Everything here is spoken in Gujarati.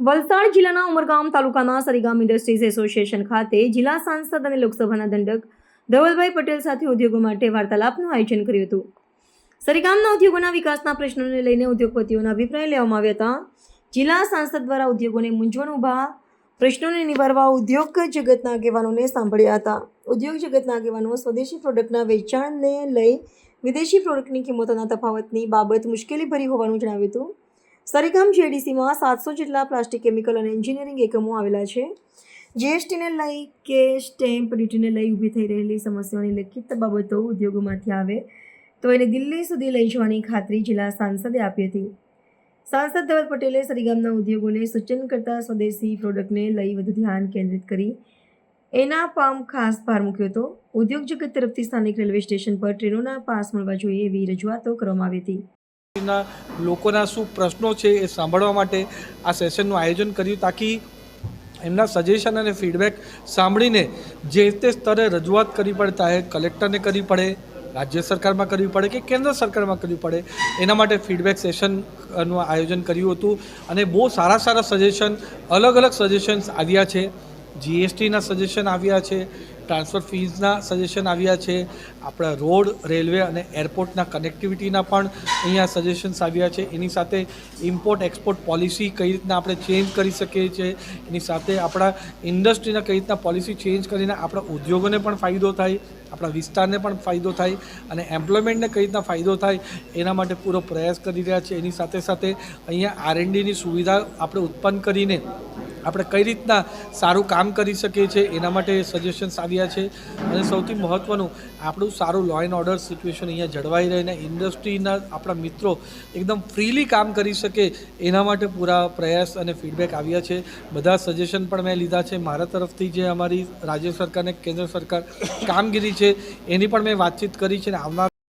વલસાડ જિલ્લાના ઉમરગામ તાલુકાના સરીગામ ઇન્ડસ્ટ્રીઝ એસોસિએશન ખાતે જિલ્લા સાંસદ અને લોકસભાના દંડક ધવલભાઈ પટેલ સાથે ઉદ્યોગો માટે વાર્તાલાપનું આયોજન કર્યું હતું. સરીગામના ઉદ્યોગોના વિકાસના પ્રશ્નોને લઈને ઉદ્યોગપતિઓના અભિપ્રાય લેવામાં આવ્યા હતા. જિલ્લા સાંસદ દ્વારા ઉદ્યોગોને મૂંઝવણ ઊભા, પ્રશ્નોને નિવારવા ઉદ્યોગ જગતના આગેવાનોને સાંભળ્યા હતા. ઉદ્યોગ જગતના આગેવાનો સ્વદેશી પ્રોડક્ટના વેચાણને લઈ વિદેશી પ્રોડક્ટની કિંમતોના તફાવતની બાબત મુશ્કેલીભરી હોવાનું જણાવ્યું હતું. સરીગામ જેડીસીમાં સાતસો જેટલા પ્લાસ્ટિક કેમિકલ અને એન્જિનિયરિંગ એકમો આવેલા છે. જીએસટીને લઈ કે સ્ટેમ્પ ડ્યુટીને લઈ ઊભી થઈ રહેલી સમસ્યાઓની લેખિત બાબતો ઉદ્યોગોમાંથી આવે તો એને દિલ્હી સુધી લઈ જવાની ખાતરી જિલ્લા સાંસદે આપી હતી. સાંસદ ધવલ પટેલે સરીગામના ઉદ્યોગોને સૂચન કરતા સ્વદેશી પ્રોડક્ટને લઈ વધુ ધ્યાન કેન્દ્રિત કરી. એના પામ ખાસ ભાર મૂક્યો હતો. ઉદ્યોગ જગત તરફથી સ્થાનિક રેલવે સ્ટેશન પર ટ્રેનોના પાસ મળવા જોઈએ એવી રજૂઆતો કરવામાં આવી હતી. ના લોકોના શું પ્રશ્નો છે એ સાંભળવા માટે આ સેશનનું આયોજન કર્યું તાકી એમના સજેશન અને ફીડબેક સાંભળીને જે તે સ્તરે રજૂઆત કરવી પડે ત્યારે કલેક્ટરને કરવી પડે, રાજ્ય સરકારમાં કરવી પડે કે કેન્દ્ર સરકારમાં કરવી પડે, એના માટે ફીડબેક સેશનનું આયોજન કર્યું હતું. અને બહુ સારા સારા સજેશન અલગ અલગ સજેશન્સ આવ્યા છે. જીએસટીના સજેશન આવ્યા છે. ટ્રાન્સફર ફીઝના સજેશન આવ્યા છે. આપણા રોડ, રેલવે અને એરપોર્ટના કનેક્ટિવિટીના પણ અહીંયા સજેશન્સ આવ્યા છે. એની સાથે ઇમ્પોર્ટ એક્સપોર્ટ પોલિસી કઈ રીતના આપણે ચેન્જ કરી શકીએ છીએ? એની સાથે આપણા ઇન્ડસ્ટ્રીના કઈ રીતના પોલિસી ચેન્જ કરીને આપણા ઉદ્યોગોને પણ ફાયદો થાય, આપણા વિસ્તારને પણ ફાયદો થાય અને એમ્પ્લોયમેન્ટને કઈ રીતના ફાયદો થાય એના માટે પૂરો પ્રયાસ કરી રહ્યા છે. એની સાથે સાથે અહીંયા આરએનડીની સુવિધા આપણે ઉત્પન્ન કરીને આપણે કઈ રીતના સારું કામ કરી શકીએ છીએ એના માટે સજેશન્સ આવ્યા છે. અને સૌથી મહત્ત્વનું આપણું સારું લો એન્ડ ઓર્ડર સિચ્યુએશન અહીંયા જળવાઈ રહે અને ઇન્ડસ્ટ્રીના આપણા મિત્રો એકદમ ફ્રીલી કામ કરી શકે એના માટે પૂરા પ્રયાસ અને ફીડબેક આવ્યા છે. બધા સજેશન પણ મેં લીધા છે. મારા તરફથી જે અમારી રાજ્ય સરકાર અને કેન્દ્ર સરકાર કામગીરી છે, એની પણ મેં વાતચીત કરી છે અને આવનાર